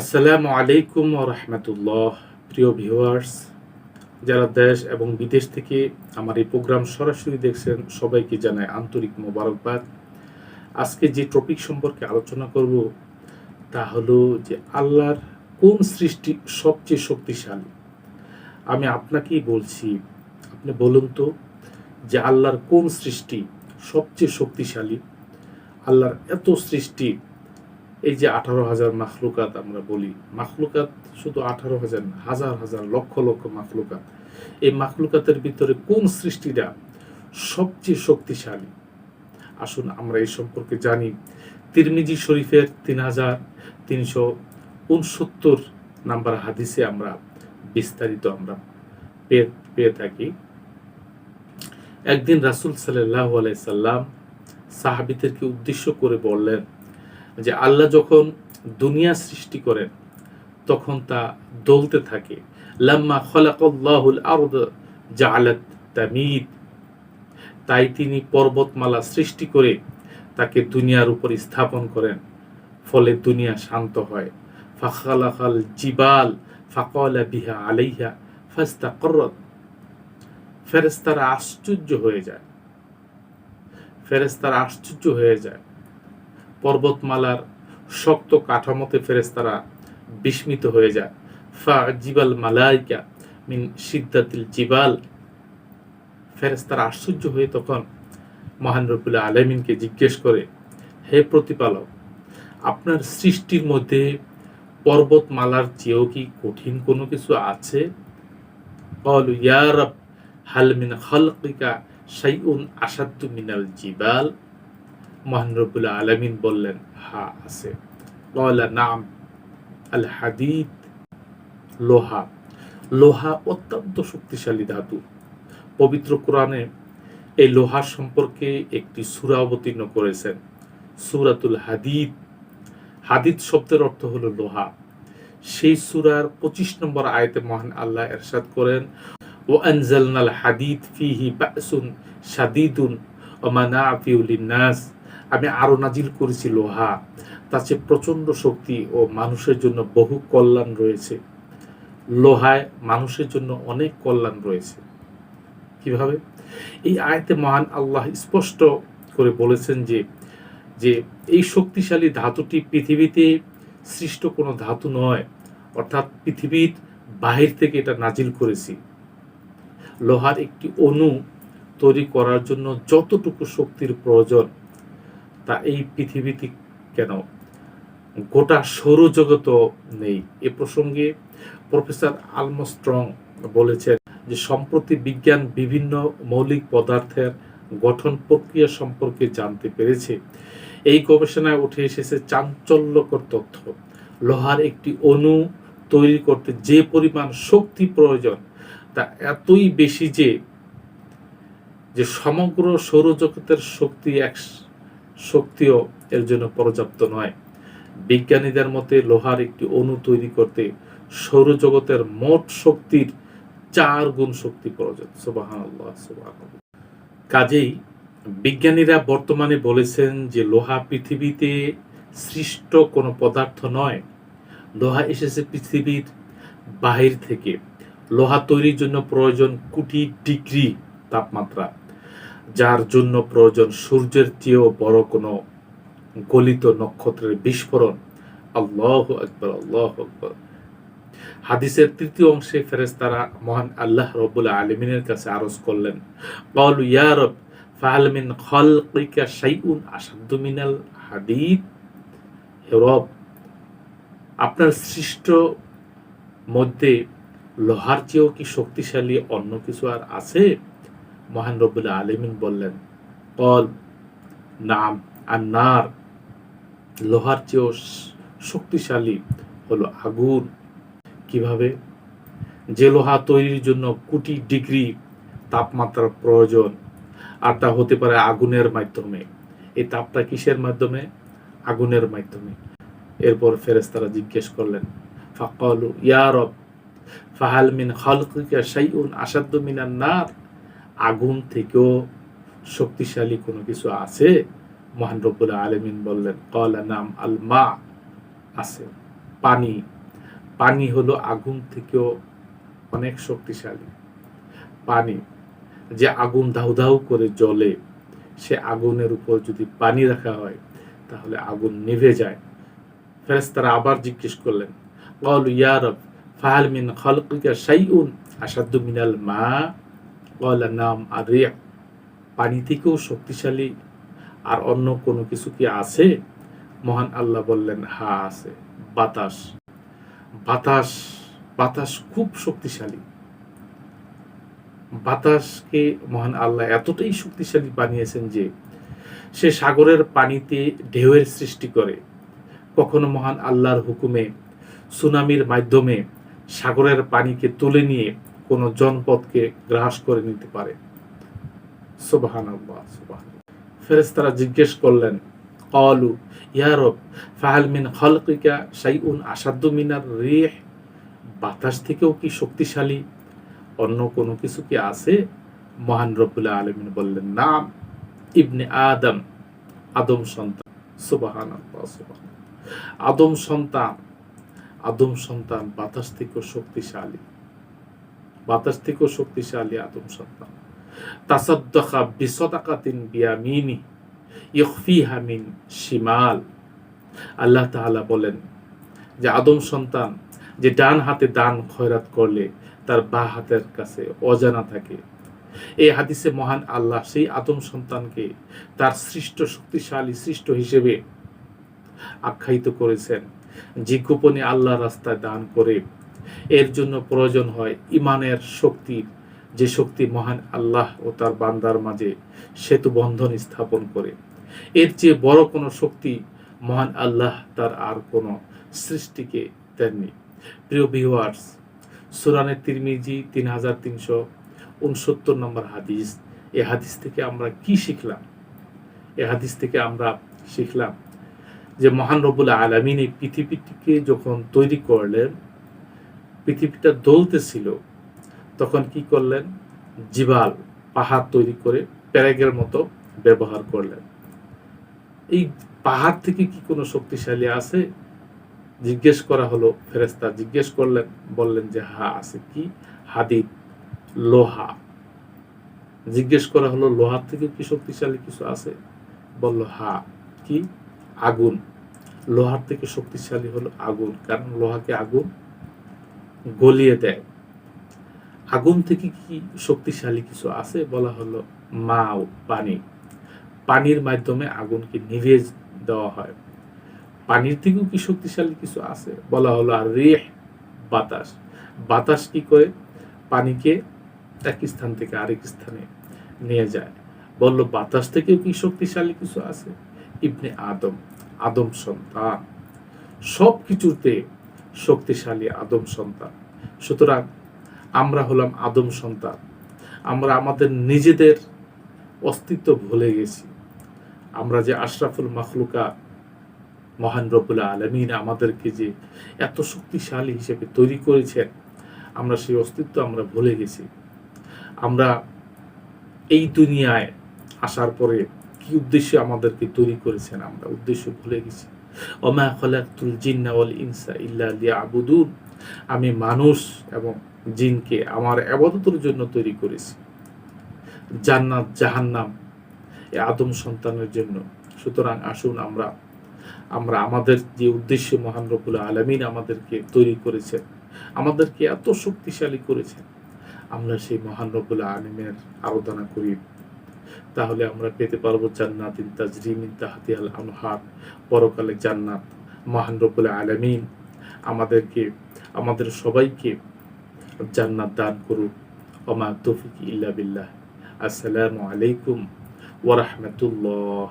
আসসালামু আলাইকুম রহমতুল্লাহ। প্রিয় ভিউয়ার্স, যারা দেশ এবং বিদেশ থেকে আমার এই প্রোগ্রাম সরাসরি দেখছেন, সবাইকে জানাই আন্তরিক মোবারকবাদ। আজকে যে টপিক সম্পর্কে আলোচনা করব, তা হলো যে আল্লাহর কোন সৃষ্টি সবচেয়ে শক্তিশালী? আমি আপনাকেই বলছি, আপনি বলুন তো যে আল্লাহর কোন সৃষ্টি সবচেয়ে শক্তিশালী? আল্লাহর এত সৃষ্টি এই যে আঠারো হাজার মাখলুকাত আমরা বলি, মাখলুকাত শুধু আঠারো হাজার হাজার হাজার, লক্ষ লক্ষ মাখলুকাত। এই মাখলুকাতের ভিতরে কোন সৃষ্টিটা সবচেয়ে শক্তিশালী? আসুন আমরা এই সম্পর্কে জানি। তিরমিজি শরীফের তিন হাজার তিনশো উনসত্তর নাম্বার হাদিসে আমরা বিস্তারিত আমরা পেয়ে পেয়ে থাকি। একদিন রাসুল সাল্লাহ আলাইসাল্লাম সাহাবিদেরকে উদ্দেশ্য করে বললেন যে আল্লাহ যখন দুনিয়া সৃষ্টি করেন, তখন তা দলতে থাকে। লাম্মা খলাকাল্লাহুল আরদ জাআলাত তামিদ। তাই তিনি পর্বতমালা সৃষ্টি করে তাকে দুনিয়ার উপর স্থাপন করেন, ফলে দুনিয়া শান্ত হয়। ফাখালাকাল জিবাল ফাকালা বিহা আলাইহা ফাস্তাকরত। ফেরেস্তারা আশ্চর্য হয়ে যায়। ফেরেস্তারা আশ্চর্য হয়ে যায়। পর্বতমালার শক্ত কাঠামোতে ফেরেস্তারা বিস্মিত হয়ে যায়। ফা জিবাল মালাইকা মিন সিদ্ধাতিল জিবাল। ফেরেস্তারা আশ্চর্য হয়ে তখন মহান রবুল্লা আলমিনকে জিজ্ঞেস করে, হে প্রতিপালক, আপনার সৃষ্টির মধ্যে পর্বতমালার চেয়েও কি কঠিন কোনো কিছু আছে? কল ইয়ারব হালমিন খালকিকা সাইউন আসাদ্দু মিনাল জিবাল। মহানরবুল্লা আলমিন বললেন, হা, আছে। নাম, আল হাদিদ, লোহা। লোহা অত্যন্ত শক্তিশালী ধাতু। পবিত্র কোরআনে এই লোহার সম্পর্কে একটি সুরা অবতীর্ণ করেছেন, সুরাতুল হাদিদ। হাদিদ শব্দের অর্থ হলো লোহা। সেই সুরার পঁচিশ নম্বর আয়তে মহান আল্লাহ এরশাদ করেন ও আনজালনাল হাদিদ ফিহি বাসুন সাদিদুন ও মানা আফিউলিন নাস আমি আরও নাজিল করেছি লোহা। তার চেয়ে প্রচণ্ড শক্তি ও মানুষের জন্য বহু কল্যাণ রয়েছে। লোহায় মানুষের জন্য অনেক কল্যাণ রয়েছে। কীভাবে? এই আয়তে মহান আল্লাহ স্পষ্ট করে বলেছেন যে যে এই শক্তিশালী ধাতুটি পৃথিবীতে সৃষ্ট কোনো ধাতু নয়, অর্থাৎ পৃথিবীর বাহির থেকে এটা নাজিল করেছি। লোহার একটি অণু তৈরি করার জন্য যতটুকু শক্তির প্রয়োজন তা এই পৃথিবীতে কেন? গোটা সৌরজগত নেই। এ প্রসঙ্গে প্রফেসর আলমস্ট্রং বলেছেন যে, সম্প্রতি বিজ্ঞান বিভিন্ন মৌলিক পদার্থের গঠন প্রক্রিয়া সম্পর্কে জানতে পেরেছে। এই গবেষণায় উঠে এসেছে চাঞ্চল্যকর তথ্য। লোহার একটি অণু তৈরি করতে যে পরিমাণ শক্তি প্রয়োজন, তা এতই বেশি যে যে সমগ্র সৌরজগতের শক্তি এক শক্তিও এর জন্য পর্যাপ্ত নয়। বিজ্ঞানীদের মতে লোহার একটি অণু তৈরি করতে সৌরজগতের মোট শক্তির চার গুণ শক্তি প্রয়োজন। কাজেই বিজ্ঞানীরা বর্তমানে বলেছেন যে লোহা পৃথিবীতে সৃষ্ট কোনো পদার্থ নয়। লোহা এসেছে পৃথিবীর বাহির থেকে। লোহা তৈরির জন্য প্রয়োজন কোটি ডিগ্রি তাপমাত্রা। যার জন্য প্রয়োজন সূর্যের চেয়েও বড় কোনো গলিত নক্ষত্রের বিস্ফোরণ। আল্লাহ আকবর আল্লাহ আকবর। হাদিসের তৃতীয় অংশে ফেরেস্তারা মহান আল্লাহ রবুল্লা আলমিনের কাছে আরজ করলেন বল ইয়ারব ফাহালমিন খলকিকা শাইউন আসাদ্দু মিনাল হাদিদ? হে রব, আপনার সৃষ্ট মধ্যে লোহার চেয়েও কি শক্তিশালী অন্য কিছু আর আছে? মহান রবুল্লাহ আলমিন বললেন, কল, নাম আর নার লোহার চেয়েও শক্তিশালী হলো আগুন। কীভাবে? যে লোহা তৈরির জন্য কোটি ডিগ্রি তাপমাত্রার প্রয়োজন, আর তা হতে পারে আগুনের মাধ্যমে। এই তাপটা কিসের মাধ্যমে? আগুনের মাধ্যমে। এরপর ফেরেস্তারা জিজ্ঞেস করলেন, ফাকালু, ইয়া রব, ফাহাল মিন খালকিকা শাইউন আসাদ্দু মিনান নার? আগুন থেকেও শক্তিশালী কোনো কিছু আছে? মহান রব্বুল্লা আলমিন বললেন কলা নাম আল মা আছে। পানি। পানি হলো আগুন থেকেও অনেক শক্তিশালী। পানি, যে আগুন ধাউ ধাউ করে জ্বলে, সে আগুনের উপর যদি পানি রাখা হয়, তাহলে আগুন নিভে যায়। ফেরেস্তারা আবার জিজ্ঞেস করলেন কল ইয়ারব ফাহাল মিন খলকিকা সাইউন আসাদ্দু মিনাল মা? কয়লা নাম আদ্রিয়া। পানি থেকেও শক্তিশালী। আর অন্য কোনো কিছু কি আছে? মহান আল্লাহ বললেন, হা, আছে। বাতাস। বাতাস বাতাস খুব শক্তিশালী। বাতাসকে মহান আল্লাহ এতটাই শক্তিশালী বানিয়েছেন যে, সে সাগরের পানিতে ঢেউয়ের সৃষ্টি করে। কখনো মহান আল্লাহর হুকুমে, সুনামির মাধ্যমে সাগরের পানিকে তুলে নিয়ে কোনো জনপদকে গ্রাস করে নিতে পারে। সুবাহান ফেরেস্তারা জিজ্ঞেস করলেন, কলু ইয়ারব ফাহাল মিন খলকিকা শাইউন আসাদ্দু মিনার রিহ? বাতাস থেকেও কি শক্তিশালী? অন্য কোনো কিছু কি আছে? মহান রব্বুল্লাহ আলমিন বললেন, নাম, ইবনে আদম আদম সন্তান। সুবাহান আদম সন্তান আদম সন্তান বাতাস থেকেও শক্তিশালী। বাতাস থেকেও শক্তিশালী আদম সন্তান তাসাদ্দাকা বিসদাকাতিন বিয়ামিনি, ইখফিহা মিন শিমাল। আল্লাহ তাআলা বলেন যে আদম সন্তান যে ডান হাতে দান খয়রাত করলে তার বা হাতের কাছে অজানা থাকে। এই হাদিসে মহান আল্লাহ সেই আদম সন্তানকে তার সৃষ্ট শক্তিশালী সৃষ্ট হিসেবে আখ্যায়িত করেছেন যে গোপনে আল্লাহ রাস্তায় দান করে এর জন্য প্রয়োজন হয় ইমানের শক্তির যে শক্তি মহান আল্লাহ ও তার বান্দার মাঝে সেতু বন্ধন স্থাপন করে। এর চেয়ে বড় কোনো শক্তি মহান আল্লাহ তার আর কোনো সৃষ্টিকে দেননি। প্রিয় ভিউয়ার্স সুরানের তিরমিজি তিন হাজার তিনশো উনসত্তর নম্বর হাদিস, এ হাদিস থেকে আমরা কি শিখলাম? এ হাদিস থেকে আমরা শিখলাম যে মহান রবুল আলমিন এই পৃথিবীটিকে যখন তৈরি করলেন পৃথিবীটা দলতেছিল তখন কি করলেন? জিবাল, পাহাড় তৈরি করে প্যারাগের মতো ব্যবহার করলেন। এই পাহাড় থেকে কি কোনো শক্তিশালী আছে? জিজ্ঞেস করা হলো ফেরেস্তা জিজ্ঞেস করলেন, বললেন যে, হা, আছে কি? হাদিদ, লোহা। জিজ্ঞেস করা হলো, লোহার থেকে কি শক্তিশালী কিছু আছে? বলল, হা, কি? আগুন। লোহার থেকে শক্তিশালী হলো আগুন। কারণ লোহাকে আগুন গলিয়ে দেয়। আগুন থেকে কি শক্তিশালী কিছু আছে বলা হলো মাও, পানি। পানির মাধ্যমে আগুনকে নিভিয়ে দেওয়া হয়। পানির থেকেও কি শক্তিশালী কিছু আছে বলা হলো আর রেহ, বাতাস। বাতাস কি করে? পানিকে এক স্থান থেকে আরেক স্থানে নিয়ে যায়। বলল, বাতাস থেকেও কি শক্তিশালী কিছু আছে? ইবনে আদম আদম সন্তান। সব কিছুতে শক্তিশালী আদম সন্তান। সুতরাং আমরা হলাম আদম সন্তান। আমরা আমাদের নিজেদের অস্তিত্ব ভুলে গেছি। আমরা যে আশরাফুল মাখলুকা মহান রবুল্লা আলমিন আমাদেরকে যে এত শক্তিশালী হিসেবে তৈরি করেছেন, আমরা সেই অস্তিত্ব আমরা ভুলে গেছি। আমরা এই দুনিয়ায় আসার পরে কি উদ্দেশ্যে আমাদেরকে তৈরি করেছেন আমরা উদ্দেশ্য ভুলে গেছি। ওমা খলাকুল ইনসা ইল্লা আমি মানুষ এবং জিনকে আমার আবাদতের জন্য তৈরি করেছি। জান্নাত, জাহান্নাম, এ আদম সন্তানের জন্য। সুতরাং আসুন আমরা আমরা আমাদের যে উদ্দেশ্য মহান রবুল আলমিন আমাদেরকে তৈরি করেছেন, আমাদেরকে এত শক্তিশালী করেছেন, আমরা সেই মহান রবুল আলমের আরাধনা করি। তাহলে আমরা পেতে পারব জান্নাত ইন তাজরিম ইন তাহাতি আল আনহার, পরকালে জান্নাত। মহান রবুল আলমিন আমাদেরকে, আমাদের সবাইকে জান্নাত দান করুন। অমা তৌফিক ইল্লা বিল্লাহ। আসসালামু আলাইকুম ওরহমতুল্লাহ